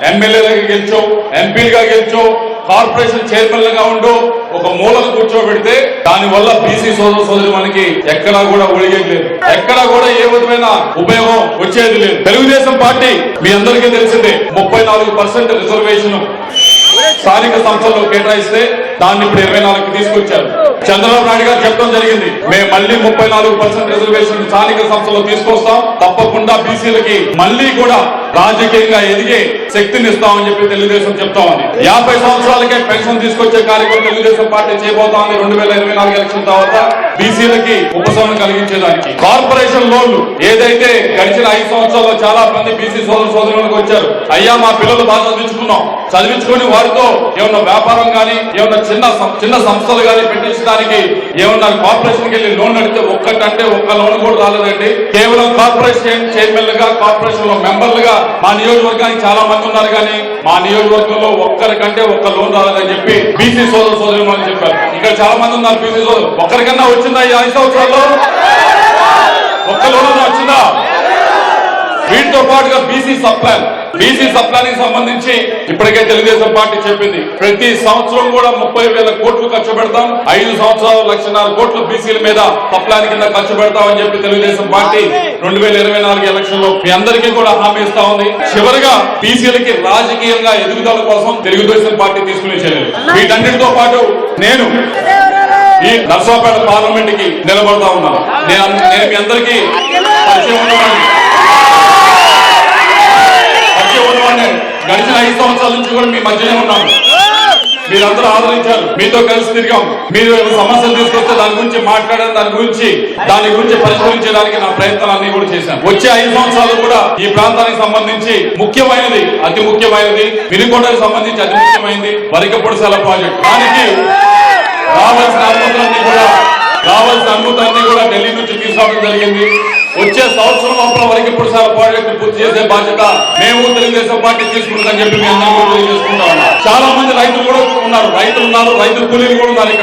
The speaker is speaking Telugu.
ఎమ్మెల్యేలుగా గెలిచో ఎంపీలుగా గెలిచో కార్పొరేషన్ చైర్మన్గా ఉండు ఒక మూలను కూర్చోబెడితే దాని వల్ల బీసీ సోదర సోదరి మనకి ఎక్కడా కూడా ఒడిగేది లేదు. ఎక్కడా కూడా ఏ విధమైన ఉపయోగం వచ్చేది లేదు. తెలుగుదేశం పార్టీ మీ అందరికీ తెలిసిందే ముప్పై నాలుగు పర్సెంట్ రిజర్వేషన్ స్థానిక సంస్థల్లో కేటాయిస్తే దాన్ని ఇప్పుడు ఇరవై నాలుగు తీసుకొచ్చారు. చంద్రబాబు నాయుడు గారు చెప్పడం జరిగింది మేము మళ్ళీ ముప్పై నాలుగు పర్సెంట్ రిజర్వేషన్ స్థానిక సంస్థలో తీసుకొస్తాం తప్పకుండా ఎమ్మెల్సీలకి మళ్ళీ కూడా రాజకీయంగా ఎదిగే శక్తిని ఇస్తామని చెప్పి తెలుగుదేశం చెప్తా ఉంది. యాభై సంవత్సరాలకే పెన్షన్ తీసుకొచ్చే కార్యక్రమం తెలుగుదేశం పార్టీ చేయబోతా ఉంది రెండు వేల ఇరవై నాలుగు ఎలక్షన్ తర్వాత బీసీలకి ఉపశమనం కలిగించేదానికి కార్పొరేషన్ లోన్లు ఏదైతే గడిచిన ఐదు సంవత్సరాల్లో చాలా మంది బీసీ సోదరు సోదరులకు వచ్చారు అయ్యా మా పిల్లలు బాగా చదివించుకున్నాం. చదివించుకుని వారితో ఏమన్నా వ్యాపారం గానీ ఏమన్నా చిన్న సం- చిన్న సంస్థలు గానీ పెట్టించడానికి ఏమన్నా కార్పొరేషన్కి వెళ్ళి లోన్ అడిగితే ఒక్కటంటే ఒక్క లోన్ కూడా రాలేదండి. కేవలం కార్పొరేషన్ చైర్మన్గా కార్పొరేషన్లో మెంబర్లుగా మా నియోజకవర్గానికి చాలా మంది ఉన్నారు కానీ మా నియోజకవర్గంలో ఒక్కరికంటే ఒక్క లోన్ రాలేదని చెప్పి బీసీ సోదర సోదరులు చెప్పారు. ఇక్కడ చాలా మంది ఉన్నారు బీసీ సోదరు. ఒక్కరికన్నా వచ్చిందా ఈ ఐదు సంవత్సరాల్లో? ఒక్క లోన్ వచ్చిందా వీటితో పాటుగా బీసీ సప్లాన్. బీసీ సప్లానికి సంబంధించి ఇప్పటికే తెలుగుదేశం పార్టీ చెప్పింది. ప్రతి సంవత్సరం కూడా ముప్పై వేల కోట్లు ఖర్చు పెడతాం. ఐదు సంవత్సరాలు లక్షన్నర కోట్లు బీసీల మీద సప్లాన్ కింద ఖర్చు పెడతామని చెప్పి తెలుగుదేశం పార్టీ రెండు వేల ఇరవై నాలుగు ఎలక్షన్లో మీ అందరికీ కూడా హామీ ఇస్తా ఉంది. చివరిగా బీసీలకి రాజకీయంగా ఎదుగుదల కోసం తెలుగుదేశం పార్టీ తీసుకునే చర్యలు. వీటన్నిటితో పాటు నేను ఈ నర్సాపేట పార్లమెంట్కి నిలబడతా ఉన్నాను నేను నేను మీ అందరికీ పరిచయం ఉన్నవాడిని. పరిచయం ఉన్నవాడిని. గడిచిన ఐదు సంవత్సరాల నుంచి కూడా మీ మధ్యనే ఉన్నాను మీరందరూ ఆదరించారు. మీతో కలిసి తిరిగాం. మీరు సమస్యలు తీసుకొస్తే దాని గురించి మాట్లాడడం దాని గురించి దాని గురించి పరిష్కరించడానికి నా ప్రయత్నాలన్నీ కూడా చేశాను వచ్చే ఐదు సంవత్సరాలు కూడా ఈ ప్రాంతానికి సంబంధించి ముఖ్యమైనది అతి ముఖ్యమైనది. వినుకొండకు సంబంధించి అతి ముఖ్యమైనది. వరికపొడిసాల ప్రాజెక్ట్. దానికి కావలసిన అద్భుతాన్ని కూడా కావలసిన అద్భుతాన్ని కూడా ఢిల్లీ నుంచి తీసుకోవడం జరిగింది. వచ్చే సంవత్సరం అప్పుడు వరకు ఇప్పుడు సార్ ప్రాజెక్టు పూర్తి చేసే బాధ్యత మేము తెలుగుదేశం పార్టీ తీసుకుంటుందని చెప్పి మేము అందరూ తెలియజేసుకుంటా ఉన్నాం. చాలా మంది రైతులు కూడా ఉన్నారు. రైతులు ఉన్నారు రైతు కూలీలు కూడా ఉన్నారు ఇక్కడ.